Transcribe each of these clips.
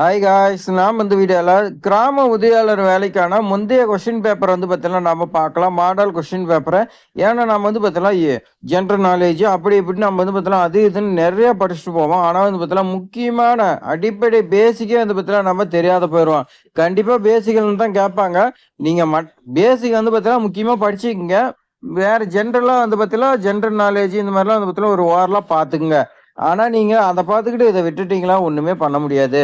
Hi guys நாம் வந்து வீடியோவில் கிராம உதவியாளர் வேலைக்கான முந்தைய கொஷின் பேப்பர் வந்து பார்த்தீங்கன்னா நம்ம பார்க்கலாம். மாடல் கொஷின் பேப்பரை ஏன்னா நம்ம வந்து பார்த்தீங்கன்னா ஜென்ரல் நாலேஜ் அப்படி இப்படி நம்ம வந்து பார்த்தீங்கன்னா அது இதுன்னு நிறைய படிச்சுட்டு போவோம். ஆனால் வந்து பார்த்தீங்கன்னா முக்கியமான அடிப்படை பேசிக்கே வந்து பார்த்தீங்கன்னா நம்ம தெரியாத போயிடுவோம் கண்டிப்பாக பேசிக்கல்னு தான் கேட்பாங்க. நீங்கள் மட் பேசிக் வந்து பார்த்தீங்கன்னா முக்கியமாக படிச்சுக்கங்க. வேறு ஜென்ரலாக வந்து பார்த்தீங்கன்னா ஜென்ரல் நாலேஜ் இந்த மாதிரிலாம் வந்து பார்த்தீங்கன்னா ஒரு ஓரலாக பார்த்துக்குங்க. ஆனால் நீங்கள் அதை பார்த்துக்கிட்டு இதை விட்டுட்டீங்களா ஒன்றுமே பண்ண முடியாது.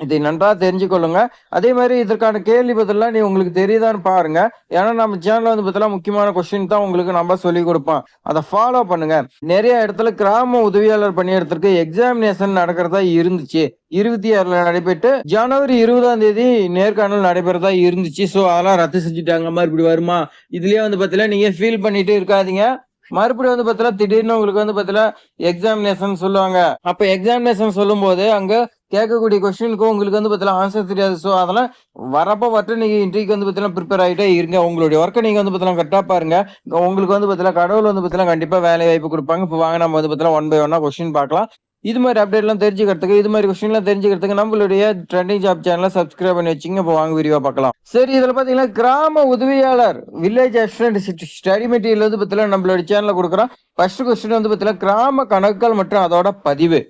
இதை நன்றாக தெரிஞ்சுக்கொள்ளுங்க அதே மாதிரி இதற்கான கேள்வி பதிலாம் நீ உங்களுக்கு தெரியுதான்னு பாருங்க. ஏன்னா நம்ம சேனல் வந்து பார்த்தீங்கன்னா முக்கியமான கொஸ்டின் தான் உங்களுக்கு நம்ம சொல்லி கொடுப்போம். அதை ஃபாலோ பண்ணுங்க. நிறைய இடத்துல கிராம உதவியாளர் பணியிடத்திற்கு எக்ஸாமினேஷன் நடக்கிறதா இருந்துச்சு. இருபத்தி ஆறுல நடைபெற்று ஜனவரி இருபதாம் தேதி நேர்காணல் நடைபெறதா இருந்துச்சு. ஸோ அதெல்லாம் ரத்து செஞ்சுட்டாங்க. மறுபடி வருமா? இதுலயே வந்து பார்த்தீங்கன்னா நீங்க ஃபீல் பண்ணிட்டு இருக்காதீங்க. மறுபடியும் வந்து பார்த்தீங்கன்னா திடீர்னு உங்களுக்கு வந்து பார்த்தீங்கன்னா எக்ஸாமினேஷன் சொல்லுவாங்க. அப்போ எக்ஸாமினேஷன் சொல்லும்போது அங்கே கேட்கக்கூடிய கொஸ்டினுக்கும் உங்களுக்கு வந்து பார்த்தீங்கன்னா ஆன்சர் தெரியாது. ஸோ அதெல்லாம் வரப்போ வட்டு நீங்கள் இன்றைக்கு வந்து பார்த்தீங்கன்னா ப்ரிப்பேர் ஆகிட்டே இருங்க. உங்களுடைய ஒர்க்கை நீங்கள் வந்து பார்த்தீங்கன்னா கரெக்டாக பாருங்க. உங்களுக்கு வந்து பார்த்தீங்கன்னா கடவுள் வந்து பார்த்தீங்கன்னா கண்டிப்பாக வேலை வாய்ப்பு கொடுப்பாங்க. இப்போ வாங்க நம்ம வந்து பார்த்தீங்கன்னா ஒன் பை ஒன்னாக கொஸ்டின் பார்க்கலாம். இது மாதிரி அப்டேட்லாம் தெரிஞ்சுக்கிறதுக்கு இது மாதிரி கொஸ்டின்லாம் தெரிஞ்சுக்கிறதுக்கு நம்மளுடைய ட்ரெண்டிங் ஜாப் சேனலை சப்ஸ்கிரைப் பண்ணி வச்சுங்க. இப்போ வாங்க விரிவாக பார்க்கலாம். சரி இதில் பார்த்தீங்கன்னா கிராம உதவியாளர் வில்லேஜ் அசிஸ்டன்ட் ஸ்டடி மெட்டீரியல் வந்து பார்த்தீங்கன்னா நம்மளுடைய சேனலில் கொடுக்குறோம் ஃபர்ஸ்ட் கொஸ்டின் வந்து பார்த்தீங்கன்னா கிராம கணக்குகள் மற்றும் அதோட பதிவு.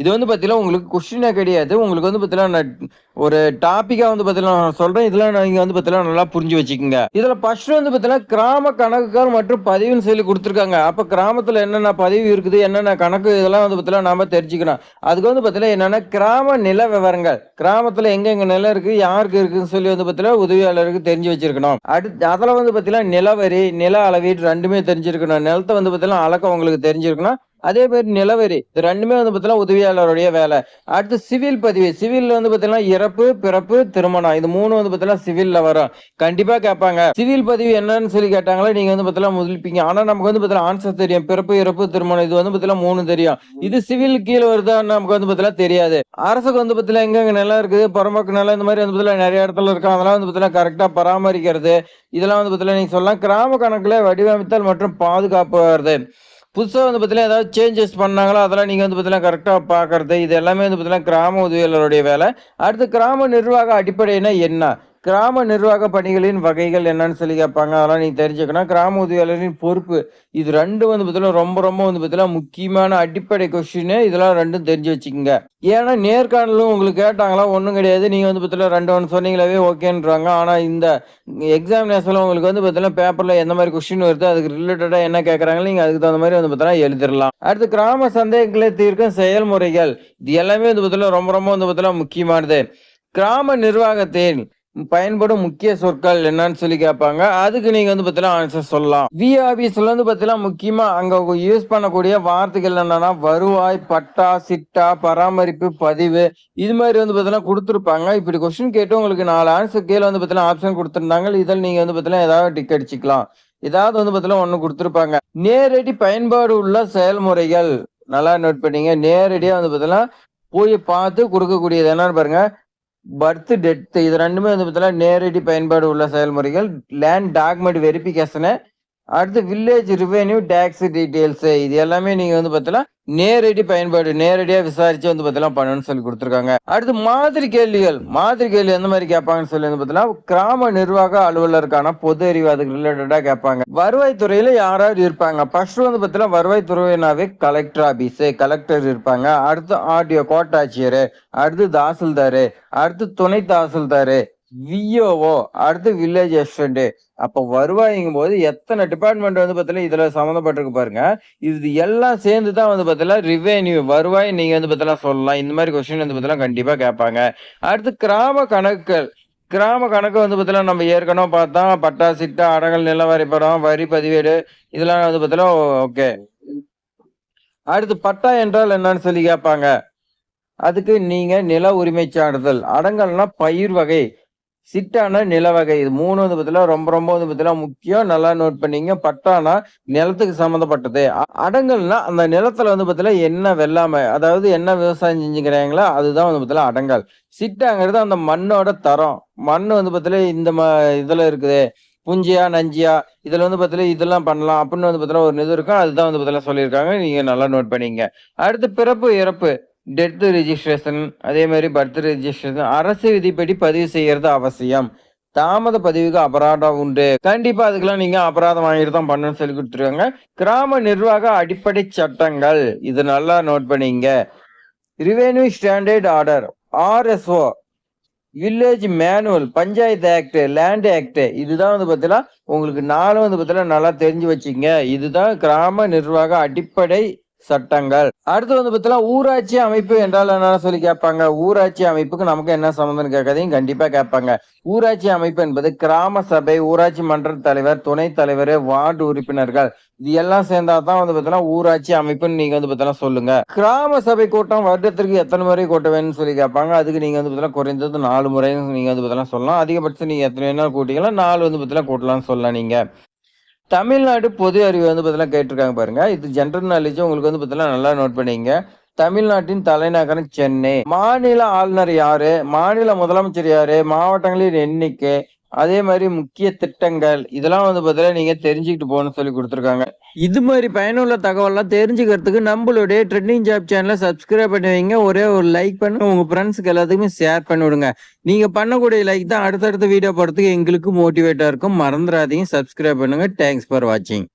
இது வந்து பார்த்தீங்கன்னா உங்களுக்கு கொஸ்டினே கிடையாது உங்களுக்கு வந்து பார்த்தீங்கன்னா நான் ஒரு டாப்பிக்காக வந்து பார்த்தீங்கன்னா நான் சொல்கிறேன் இதெல்லாம் நீங்கள் வந்து பார்த்தீங்கன்னா நல்லா புரிஞ்சு வச்சுக்கோங்க இதில் ஃபர்ஸ்ட் வந்து பார்த்தீங்கன்னா கிராம கணக்குகள் மற்றும் பதிவுன்னு சொல்லி கொடுத்துருக்காங்க அப்போ கிராமத்தில் என்னென்ன பதிவு இருக்குது என்னென்ன கணக்கு இதெல்லாம் வந்து பார்த்தீங்கன்னா நாம் தெரிஞ்சுக்கணும் அதுக்கு வந்து பார்த்தீங்கன்னா என்னென்னா கிராம நில விவரங்கள் கிராமத்தில் எங்கெங்கே நிலம் இருக்குது யாருக்கு இருக்குதுன்னு சொல்லி வந்து பார்த்தீங்கன்னா உதவியாளருக்கு தெரிஞ்சு வச்சிருக்கணும் அடுத்து அதில் வந்து பார்த்தீங்கன்னா நிலவரி நில அளவீடு ரெண்டுமே தெரிஞ்சிருக்கணும் நிலத்தை வந்து பார்த்தீங்கன்னா அளக்க உங்களுக்கு தெரிஞ்சிருக்கணும் அதே மாதிரி நிலவரி இது ரெண்டுமே வந்து பார்த்தீங்கன்னா உதவியாளருடைய வேலை அடுத்து சிவில் பதிவு சிவில் வந்து பார்த்தீங்கன்னா இறப்பு பிறப்பு திருமணம் இது மூணு வந்து பார்த்தீங்கன்னா சிவில்ல வரும் கண்டிப்பா கேட்பாங்க சிவில் பதிவு என்னன்னு சொல்லி கேட்டாங்களா நீங்க வந்து பார்த்தீங்கன்னா முதலிப்பீங்க ஆனா நமக்கு வந்து பார்த்தீங்கன்னா ஆன்சர் தெரியும் பிறப்பு இறப்பு திருமணம் இது வந்து பார்த்தீங்கன்னா மூணு தெரியும் இது சிவில் கீழே வருதா நமக்கு வந்து பார்த்தீங்கன்னா தெரியாது அரசுக்கு வந்து பார்த்தீங்கன்னா எங்க நிலம் இருக்குது புறம்போக்கு நிலம் இந்த மாதிரி வந்து பார்த்தீங்கன்னா நிறைய இடத்துல இருக்கும் அதெல்லாம் வந்து பார்த்தீங்கன்னா கரெக்டா பராமரிக்கிறது இதெல்லாம் வந்து பார்த்தீங்கன்னா நீங்க சொல்லலாம் கிராம கணக்குல வடிவமைத்தல் மற்றும் பாதுகாப்பு வருது புதுசாக வந்து பார்த்தீங்கன்னா ஏதாவது சேஞ்சஸ் பண்ணாங்களோ? அதெல்லாம் நீங்கள் வந்து பார்த்தீங்கன்னா கரெக்டாக பார்க்குறது இது எல்லாமே வந்து பார்த்தீங்கன்னா கிராம உதவியாளருடைய வேலை. அடுத்து கிராம நிர்வாக அடிப்படைனா என்ன? கிராம நிர்வாக பணிகளின் வகைகள் என்னன்னு சொல்லி கேட்பாங்க. அதெல்லாம் நீ தெரிஞ்சுக்கணும். கிராம உதவியாளரின் பொறுப்பு. இது ரெண்டு வந்து பார்த்தீங்கன்னா ரொம்ப ரொம்ப வந்து பார்த்தீங்கன்னா முக்கியமான அடிப்படை கொஸ்டின் இதெல்லாம் ரெண்டும் தெரிஞ்சு வச்சுக்கோங்க. ஏன்னா நேர்காணலும் உங்களுக்கு கேட்டாங்களா? ஒன்றும் கிடையாது. நீங்க வந்து பார்த்தீங்கன்னா ரெண்டு ஒன்று சொன்னீங்களாவே ஓகேன்றாங்க. ஆனா இந்த எக்ஸாமினேஷன்ல உங்களுக்கு வந்து பார்த்தீங்கன்னா பேப்பர்ல எந்த மாதிரி கொஸ்டின் வருது அதுக்கு ரிலேட்டடா என்ன கேட்கறாங்க நீங்க அதுக்கு தகுந்த மாதிரி வந்து பார்த்தீங்கன்னா எழுதிடலாம். அடுத்து கிராம சந்தேகங்களை தீர்க்கும் செயல்முறைகள். இது எல்லாமே வந்து பார்த்தீங்கன்னா ரொம்ப ரொம்ப வந்து பார்த்தீங்கன்னா முக்கியமானது. கிராம நிர்வாகத்தின் பயன்படும் முக்கிய சொற்கள் என்னன்னு சொல்லி கேட்பாங்க. அதுக்கு நீங்க வந்து பார்த்தீங்கன்னா ஆன்சர் சொல்லலாம். வி ஆபீஸ்ல வந்து பார்த்தீங்கன்னா முக்கியமா அங்க யூஸ் பண்ணக்கூடிய வார்த்தைகள் என்னன்னா வருவாய் பட்டா சிட்டா பராமரிப்பு பதிவு இது மாதிரி வந்து பார்த்தீங்கன்னா கொடுத்துருப்பாங்க. இப்படி கொஸ்டின் கேட்டு உங்களுக்கு நாலு ஆன்சர் கீழே வந்து பார்த்தீங்கன்னா ஆப்ஷன் கொடுத்துருந்தாங்க. இதில் நீங்க வந்து பார்த்தீங்கன்னா ஏதாவது டிக் அடிச்சுக்கலாம். ஏதாவது வந்து பார்த்தீங்கன்னா ஒன்று கொடுத்துருப்பாங்க. நேரடி பயன்பாடு உள்ள செயல்முறைகள். நல்லா நோட் பண்ணீங்க. நேரடியாக வந்து பார்த்தீங்கன்னா போய் பார்த்து கொடுக்கக்கூடியது என்னன்னு பாருங்க. பர்த் டெத் இது ரெண்டுமே வந்து பார்த்தீங்கன்னா நேரடி பயன்பாடு உள்ள செயல்முறைகள் லேண்ட் டாக்குமெண்ட் வெரிஃபிகேஷனு அடுத்து வில்லேஜ் ரிவென்யூ டேக்ஸ் டீடைல்ஸ் இது எல்லாமே நீங்க வந்து பார்த்தீங்கன்னா நேரடி பயன்பாடு நேரடியாக விசாரிச்சு வந்து பார்த்தீங்கன்னா பண்ணணும்னு சொல்லி கொடுத்துருக்காங்க. அடுத்து மாதிரி கேள்விகள் மாதிரி கேள்வி எந்த மாதிரி கேட்பாங்கன்னு சொல்லி வந்து பார்த்தீங்கன்னா கிராம நிர்வாக அலுவலருக்கான பொது அறிவு அதுக்கு ரிலேட்டடாக கேட்பாங்க. வருவாய்த்துறையில யாராவது இருப்பாங்க? ஃபர்ஸ்ட் வந்து பார்த்தீங்கன்னா வருவாய்த்துறையினாவே கலெக்டர் ஆபீஸ் கலெக்டர் இருப்பாங்க. அடுத்து ஆர்டிஓ கோட்டாட்சியர் அடுத்து தாசில்தாரு அடுத்து துணை தாசில்தாரு விஓஓ அடுத்து வில்லேஜ் அசிஸ்டன்ட் அப்ப வருவாய்ங்கும் போது எத்தனை டிபார்ட்மெண்ட் வந்து பார்த்தீங்கன்னா இதுல சம்மந்தப்பட்டிருக்கு பாருங்க. இது எல்லாம் சேர்ந்து தான் வந்து பார்த்தீங்கன்னா ரிவென்யூ வருவாய் நீங்க வந்து பார்த்தீங்கன்னா சொல்லலாம். இந்த மாதிரி கொஸ்டின் வந்து பார்த்தீங்கன்னா கண்டிப்பா கேட்பாங்க. அடுத்து கிராம கணக்குகள். கிராம கணக்கு வந்து பார்த்தீங்கன்னா நம்ம ஏற்கனவே பார்த்தா பட்டா சிட்டா அடங்கல் நில வரைபடம் வரி பதிவேடு இதெல்லாம் வந்து பார்த்தீங்கன்னா ஓகே. அடுத்து பட்டா என்றால் என்னன்னு சொல்லி கேட்பாங்க. அதுக்கு நீங்க நில உரிமை சான்றிதழ். அடங்கல்னா பயிர் வகை. சிட்டானா நில வகை. இது மூணு வந்து பார்த்தீங்கன்னா ரொம்ப ரொம்ப வந்து பார்த்தீங்கன்னா முக்கியம். நல்லா நோட் பண்ணீங்க. பட்டானா நிலத்துக்கு சம்மந்தப்பட்டது. அடங்கல்னா அந்த நிலத்துல வந்து பார்த்தீங்கன்னா என்ன வெள்ளாமை அதாவது என்ன விவசாயம் செஞ்சுக்கிறாங்களோ அதுதான் வந்து பார்த்தீங்கன்னா அடங்கல். சிட்டாங்கிறது அந்த மண்ணோட தரம். மண் வந்து பார்த்தீங்கன்னா இந்த ம இதுல இருக்குது. புஞ்சியா நஞ்சியா இதுல வந்து பார்த்தீங்கன்னா இதெல்லாம் பண்ணலாம் அப்படின்னு வந்து பார்த்தீங்கன்னா ஒரு இது இருக்கும். அதுதான் வந்து பார்த்தீங்கன்னா சொல்லியிருக்காங்க. நீங்க நல்லா நோட் பண்ணீங்க. அடுத்து பிறப்பு இறப்பு. டெத்து ரிஜிஸ்ட்ரேஷன் அதே மாதிரி பர்த் ரிஜிஸ்ட்ரேஷன் அரசு விதிப்படி பதிவு செய்யறது அவசியம். தாமத பதிவுக்கு அபராதம் உண்டு. கண்டிப்பா அதுக்கெல்லாம் நீங்க அபராதம் வாங்கிட்டு தான் பண்ணணும்னு சொல்லி கொடுத்துருக்காங்க. கிராம நிர்வாக அடிப்படை சட்டங்கள். இது நல்லா நோட் பண்ணிங்க. Revenue standard order RSO village manual panchayat act land act இதுதான் வந்து பார்த்தீங்கன்னா உங்களுக்கு நாளும் வந்து பார்த்தீங்கன்னா நல்லா தெரிஞ்சு வச்சுங்க இதுதான் கிராம நிர்வாக அடிப்படை சட்டங்கள். அடுத்து வந்து பார்த்தா ஊராட்சி அமைப்பு என்றால் என்னன்னு சொல்லி கேட்பாங்க. ஊராட்சி அமைப்புக்கு நமக்கு என்ன சம்மந்தம் கேட்காதையும் கண்டிப்பா கேட்பாங்க. ஊராட்சி அமைப்பு என்பது கிராம சபை ஊராட்சி மன்ற தலைவர் துணைத் தலைவர் வார்டு உறுப்பினர்கள். இது எல்லாம் சேர்ந்தா தான் வந்து பார்த்தீங்கன்னா ஊராட்சி அமைப்புன்னு நீங்க வந்து பார்த்தீங்கன்னா சொல்லுங்க. கிராம சபை கூட்டம் வருடத்திற்கு எத்தனை முறை கூட்ட வேணும்னு சொல்லி கேட்பாங்க. அதுக்கு நீங்க வந்து பார்த்தீங்கன்னா குறைந்தது நாலு முறை நீங்க வந்து பார்த்தீங்கன்னா சொல்லலாம். அதிகபட்சம் நீங்க எத்தனை வேணாலும் கூட்டிக்கலாம். நாலு வந்து பார்த்தீங்கன்னா கூட்டலாம்னு சொல்லலாம் நீங்க. தமிழ்நாடு பொது அறிவு வந்து பார்த்தீங்கன்னா கேட்டிருக்காங்க பாருங்க. இது ஜென்ரல் நாலேஜ் உங்களுக்கு வந்து பார்த்தீங்கன்னா நல்லா நோட் பண்ணிங்க. தமிழ்நாட்டின் தலைநகரம் சென்னை. மாநில ஆளுநர் யாரு? மாநில முதலமைச்சர் யாரு? மாவட்டங்களின் எண்ணிக்கை அதே மாதிரி முக்கிய திட்டங்கள் இதெல்லாம் வந்து பார்த்தீங்கன்னா நீங்க தெரிஞ்சுக்கிட்டு போகணும்னு சொல்லி கொடுத்துருக்காங்க. இது மாதிரி பயனுள்ள தகவல்லாம் தெரிஞ்சுக்கிறதுக்கு நம்மளுடைய ட்ரெண்டிங் ஜாப் சேனலை சப்ஸ்கிரைப் பண்ணி வைங்க. ஒரே ஒரு லைக் பண்ணுங்க. உங்க ஃப்ரெண்ட்ஸுக்கு எல்லாத்துக்குமே ஷேர் பண்ணி விடுங்க. நீங்க பண்ணக்கூடிய லைக் தான் அடுத்தடுத்த வீடியோ போடுறதுக்கு எங்களுக்கு மோட்டிவேட்டா இருக்கும். மறந்துடாதீங்க. சப்ஸ்கிரைப் பண்ணுங்க. தேங்க்ஸ் ஃபார் வாட்சிங்